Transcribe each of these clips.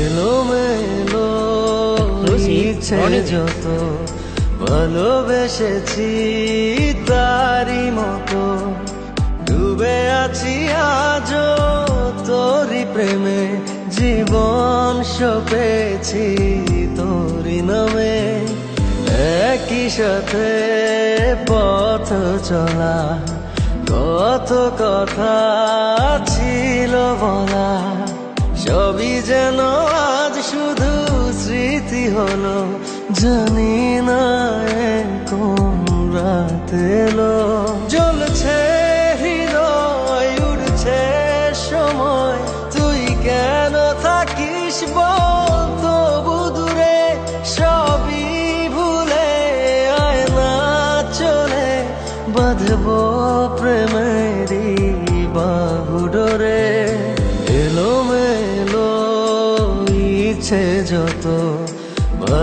এলো মেলো ইচ্ছে যত ভালোবেসেছি তারি মতো ডুবে আছি আজ তোরি প্রেমে। জীবন সপেছি তোরি নামে। একই সাথে পথ চলা কত কথা ছিল বলা। হলো জানি না কোন রাত এলো। জ্বলছে হৃদয়, উড়ছে সময়। তুই কেন থাকিস বল? তবু দূরে সবই ভুলে আয় না চলে। বাঁধবো প্রেমেরই বাহুডোরে এলো মেলো ইচ্ছে যত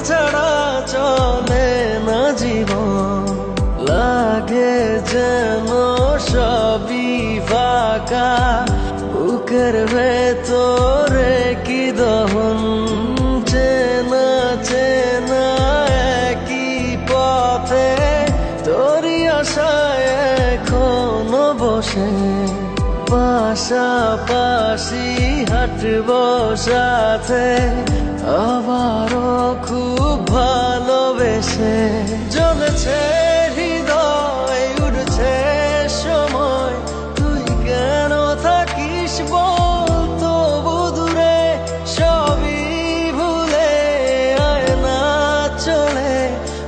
ছাড়া চলে না জীবন। লাগে যেন সবই ফাঁকা। বুকের ভেতরে কি দহন? চেনা চেনা একই পথে। তোরই আশায় এখনও বসে। পাশাপাশি হাঁটব সাথে।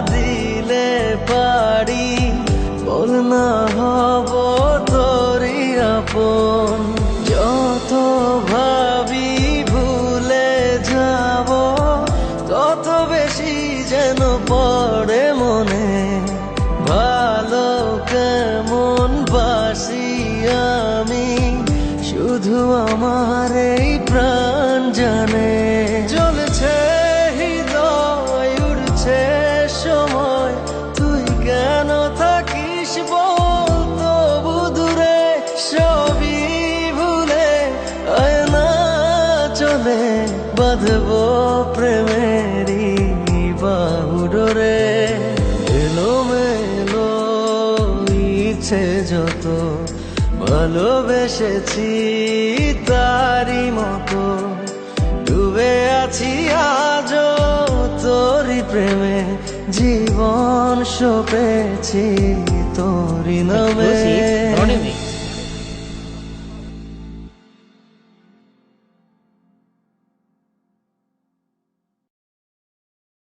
দিলে পারি বল না হব তোরি আপন। যত ভাবি ভুলে যাব, তত বেশি যেন পড়ে মনে। ভালো কেমন বাসি আমি, শুধু আমার এই প্রাণ জানে। বাঁধবো প্রেমেরই বাহুডোরে এলো মেলো ইচ্ছে যত ভালোবেসেছি তারি মতো ডুবে আছি আজ তোরি প্রেমে, জীবন সপেছি তোরি নামে.